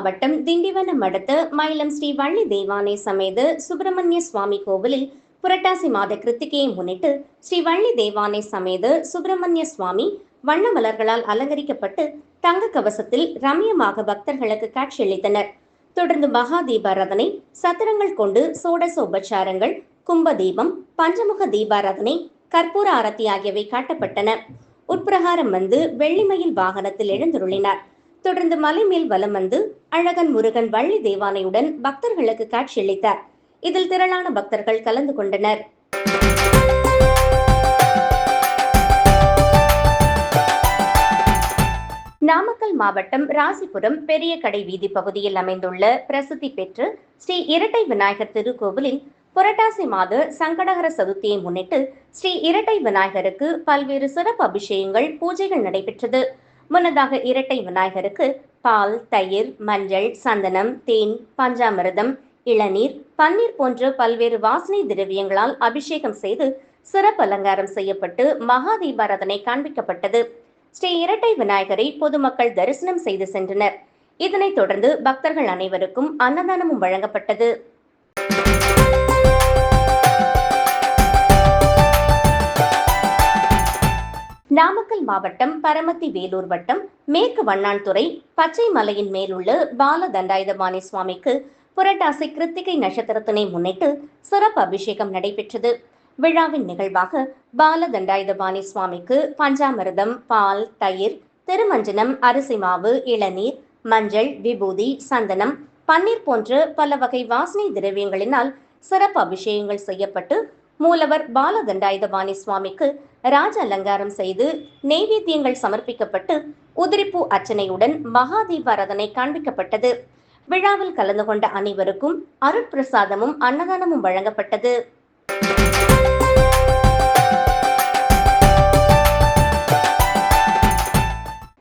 மாவட்டம் திண்டிவனம் அடுத்த மயிலம் ஸ்ரீ வள்ளி தேவானை சமேத சுப்பிரமணிய சுவாமி கோவிலில் புரட்டாசி மாத கிருத்திகையை முன்னிட்டு ஸ்ரீ வள்ளி தேவானை சமேத சுப்பிரமணிய சுவாமி வண்ண மலர்களால் அலங்கரிக்கப்பட்டு தங்க கவசத்தில் ரம்யமாக பக்தர்களுக்கு காட்சியளித்தனர். தொடர்ந்து மகா தீபாராதனை சத்திரங்கள் கொண்டு சோடச உபச்சாரங்கள் கும்ப தீபம் பஞ்சமுக தீபாராதனை கற்பூர ஆரத்தி ஆகியவை காட்டப்பட்டன. உட்பிரகாரம் வந்து வெள்ளிமயில் வாகனத்தில் எழுந்துருளினார். தொடர்ந்து மலை மேல் வலம் வந்து அழகன் முருகன் வள்ளி தேவானையுடன் பக்தர்களுக்கு காட்சியளித்தார். இதில் திரளான பக்தர்கள் கலந்து கொண்டனர். நாமக்கல் மாவட்டம் ராசிபுரம் பெரிய கடை வீதி பகுதியில் அமைந்துள்ள பிரசித்தி பெற்று ஸ்ரீ இரட்டை விநாயகர் திருக்கோவிலில் புரட்டாசி மாத சங்கடகர சதுர்த்தியை முன்னிட்டு ஸ்ரீ இரட்டை விநாயகருக்கு பல்வேறு சிறப்பு அபிஷேகங்கள் பூஜைகள் நடைபெற்றது. முன்னதாக இரட்டை விநாயகருக்கு பால் தயிர் மஞ்சள் சந்தனம் தேன் பஞ்சாமிரதம் இளநீர் பன்னீர் போன்ற பல்வேறு வாசனை திரவியங்களால் அபிஷேகம் செய்து சிறப்பு அலங்காரம் செய்யப்பட்டு மகா தீபாராதனை காண்பிக்கப்பட்டது. ஸ்ரீ இரட்டை விநாயகரை பொதுமக்கள் தரிசனம் செய்து சென்றனர். இதனைத் தொடர்ந்து பக்தர்கள் அனைவருக்கும் அன்னதானமும் வழங்கப்பட்டது. நாமக்கல் மாவட்டம் பரமத்தி வேலூர் வட்டம் மேற்கு வண்ணான்துறை பச்சை மலையின் மேலுள்ள பால தண்டாயுதபாணி சுவாமிக்கு புரட்டாசி கிருத்திகை நட்சத்திரத்தினை முன்னிட்டு சிறப்பு அபிஷேகம் நடைபெற்றது. விழாவின் நிகழ்வாக பால தண்டாயுதபாணி சுவாமிக்கு பஞ்சாமிர்தம் பால் தயிர் திருமஞ்சனம் அரிசி மாவு இளநீர் மஞ்சள் விபூதி சந்தனம் பன்னீர் போன்ற பல வகை வாசனை திரவியங்களினால் சிறப்பு அபிஷேகங்கள் செய்யப்பட்டு மூலவர் பாலதண்டாயுதபாணி சுவாமிக்கு ராஜ அலங்காரம் செய்து நெய்வேத்தியங்கள் சமர்ப்பிக்கப்பட்டு உதிரிப்பூ அர்ச்சனையுடன் மகாதீபாரதனை காண்பிக்கப்பட்டது. விழாவில் கலந்து கொண்ட அனைவருக்கும் அருட்பிரசாதமும் அன்னதானமும் வழங்கப்பட்டது.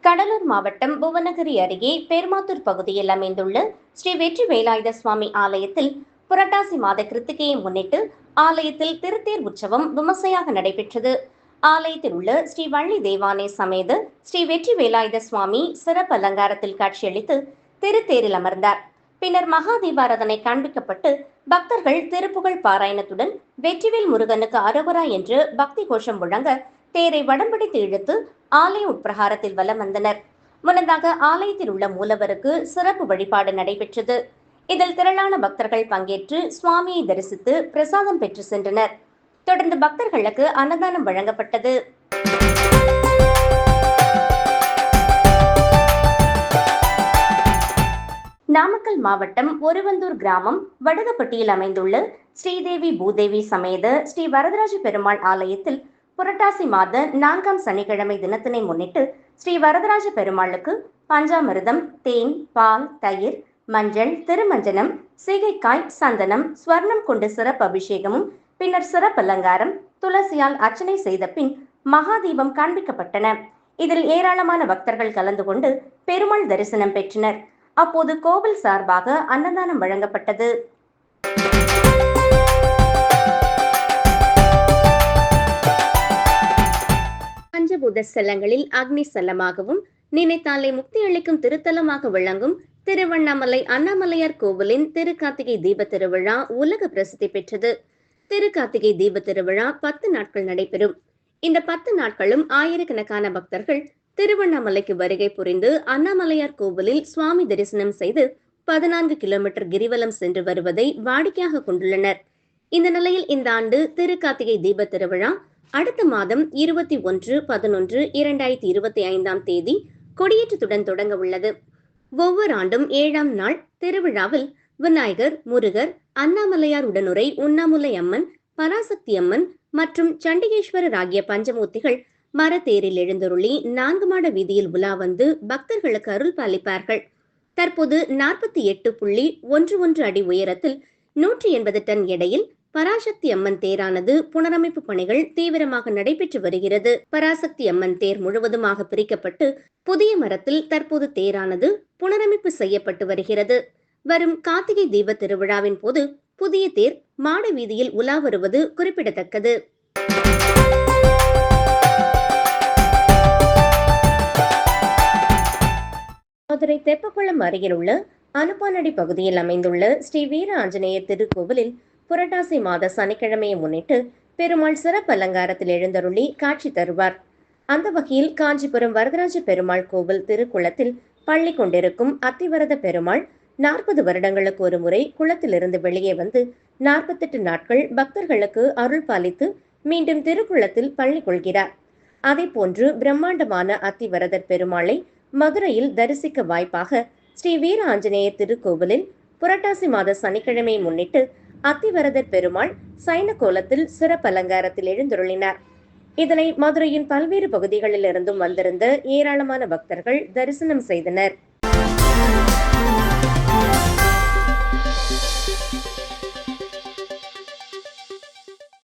கடலூர் மாவட்டம் புவனகிரி அருகே பெருமாத்தூர் பகுதியில் அமைந்துள்ள ஸ்ரீ வெற்றி வேலாயுத சுவாமி ஆலயத்தில் புரட்டாசி மாத கிருத்திகையை முன்னிட்டு ஆலயத்தில் திருத்தேர் உற்சவம் விமர்சையாக நடைபெற்றது. ஆலயத்தில் உள்ள ஸ்ரீ வள்ளி தேவானை சமேத ஸ்ரீ வெற்றி வேலாயுத சுவாமி சிறப்பு அலங்காரத்தில் காட்சியளித்து திருத்தேரில் அமர்ந்தார். பின்னர் மகா தீபாராதனை காண்பிக்கப்பட்டு பக்தர்கள் திருப்புகழ் பாராயணத்துடன் வெற்றிவேல் முருகனுக்கு அரோகரா என்று பக்தி கோஷம் முழங்க தேரை வடம்பிடித்து இழுத்து ஆலய உட்பிரகாரத்தில் வலம் வந்தனர். முன்னதாக ஆலயத்தில் உள்ள மூலவருக்கு சிறப்பு வழிபாடு நடைபெற்றது. இதில் திரளான பக்தர்கள் பங்கேற்று சுவாமியை தரிசித்து பிரசாதம் பெற்று சென்றனர். தொடர்ந்து பக்தர்களுக்கு அன்னதானம் வழங்கப்பட்டது. நாமக்கல் மாவட்டம் ஒருவந்தூர் கிராமம் வடகப்பட்டியில் அமைந்துள்ள ஸ்ரீதேவி பூதேவி சமேத ஸ்ரீ வரதராஜ பெருமாள் ஆலயத்தில் புரட்டாசி மாத நான்காம் சனிக்கிழமை தினத்தினை முன்னிட்டு ஸ்ரீ வரதராஜ பெருமாளுக்கு பஞ்சாமிர்தம் தேன் பால் தயிர் மஞ்சள் திருமஞ்சனம் சீகைக்காய் சந்தனம் ஸ்வர்ணம் கொண்டு சிறப்பு அபிஷேகமும் பின்னர் சிறப்பு அலங்காரம் துளசியால் அர்ச்சனை செய்த பின் மகாதீபம் காண்பிக்கப்பட்டன. இதில் ஏராளமான பக்தர்கள் கலந்து கொண்டு பெருமாள் தரிசனம் பெற்றனர். அப்போது கோவில் சார்பாக அன்னதானம் வழங்கப்பட்டது. பஞ்சபூத ஸ்தலங்களில் அக்னி ஸ்தலமாகவும் நினைத்தாலே முக்தி அளிக்கும் திருத்தலமாக விளங்கும் திருவண்ணாமலை அண்ணாமலையார் கோவிலின் திருக்கார்த்திகை தீப திருவிழா உலக பிரசித்தி பெற்றது. திருக்கார்த்திகை தீப திருவிழா பத்து நாட்கள் நடைபெறும். இந்த பத்து நாட்களும் ஆயிரக்கணக்கான பக்தர்கள் திருவண்ணாமலைக்கு வருகை புரிந்து அண்ணாமலையார் கோவிலில் சுவாமி தரிசனம் செய்து பதினான்கு கிலோமீட்டர் கிரிவலம் சென்று வருவதை வாடிக்கையாக கொண்டுள்ளனர். இந்த நிலையில் இந்த ஆண்டு திருக்கார்த்திகை தீப திருவிழா அடுத்த மாதம் இருபத்தி ஒன்று பதினொன்று இரண்டாயிரத்தி இருபத்தி ஐந்தாம் தேதி கொடியேற்றத்துடன் தொடங்க உள்ளது. ஒவ்வொரு ஆண்டும் ஏழாம் நாள் திருவிழாவில் விநாயகர் முருகர் அண்ணாமலையார் உடனுரை உண்ணாமுலை அம்மன் பராசக்தி அம்மன் மற்றும் சண்டிகேஸ்வரர் ஆகிய பஞ்சமூர்த்திகள் மரத்தேரில் எழுந்தருளி நான்கு மாட வீதியில் உலா வந்து பக்தர்களுக்கு அருள் பாலிப்பார்கள். தற்போது நாற்பத்தி எட்டு புள்ளி ஒன்று ஒன்று அடி உயரத்தில் நூற்றி எண்பது டன் எடையில் பராசக்தி அம்மன் தேரானது புனரமைப்பு பணிகள் தீவிரமாக நடைபெற்று வருகிறது. பராசக்தி அம்மன் தேர் முழுவதுமாக பிரிக்கப்பட்டு புதிய மரத்தில் தற்போது தேரானது புனரமைப்பு செய்யப்பட்டு வருகிறது. வரும் கார்த்திகை தீப திருவிழாவின் போது புதிய தேர் மாட வீதியில் உலா வருவது குறிப்பிடத்தக்கது. மதுரை தெப்பக்குளம் அருகில் உள்ள அனுப்பானடி பகுதியில் அமைந்துள்ள ஸ்ரீ வீர ஆஞ்சநேயர் திருக்கோவிலில் புரட்டாசி மாத சனிக்கிழமையை முன்னிட்டு பெருமாள் சிறப்பு அலங்காரத்தில் எழுந்தருளி காட்சி தருவார். அந்த வகையில் காஞ்சிபுரம் வரதராஜ பெருமாள் கோவில் திருக்குளத்தில் பள்ளி கொண்டிருக்கும் அத்திவரத பெருமாள் நாற்பது வருடங்களுக்கு ஒரு முறை குளத்திலிருந்து வெளியே வந்து நாற்பத்தெட்டு நாட்கள் பக்தர்களுக்கு அருள் பாலித்து மீண்டும் திருக்குளத்தில் பள்ளி கொள்கிறார். அதே போன்று பிரம்மாண்டமான அத்திவரதர் பெருமாளை மதுரையில் தரிசிக்க வாய்ப்பாக ஸ்ரீ வீர ஆஞ்சநேயர் திருக்கோவிலில் புரட்டாசி மாத சனிக்கிழமை முன்னிட்டு அத்திவரதர் பெருமாள் சைன கோலத்தில் சிறப்பு அலங்காரத்தில் எழுந்துருளினார். இதனை மதுரையின் பல்வேறு பகுதிகளில் இருந்தும் வந்திருந்த ஏராளமான பக்தர்கள் தரிசனம் செய்தனர்.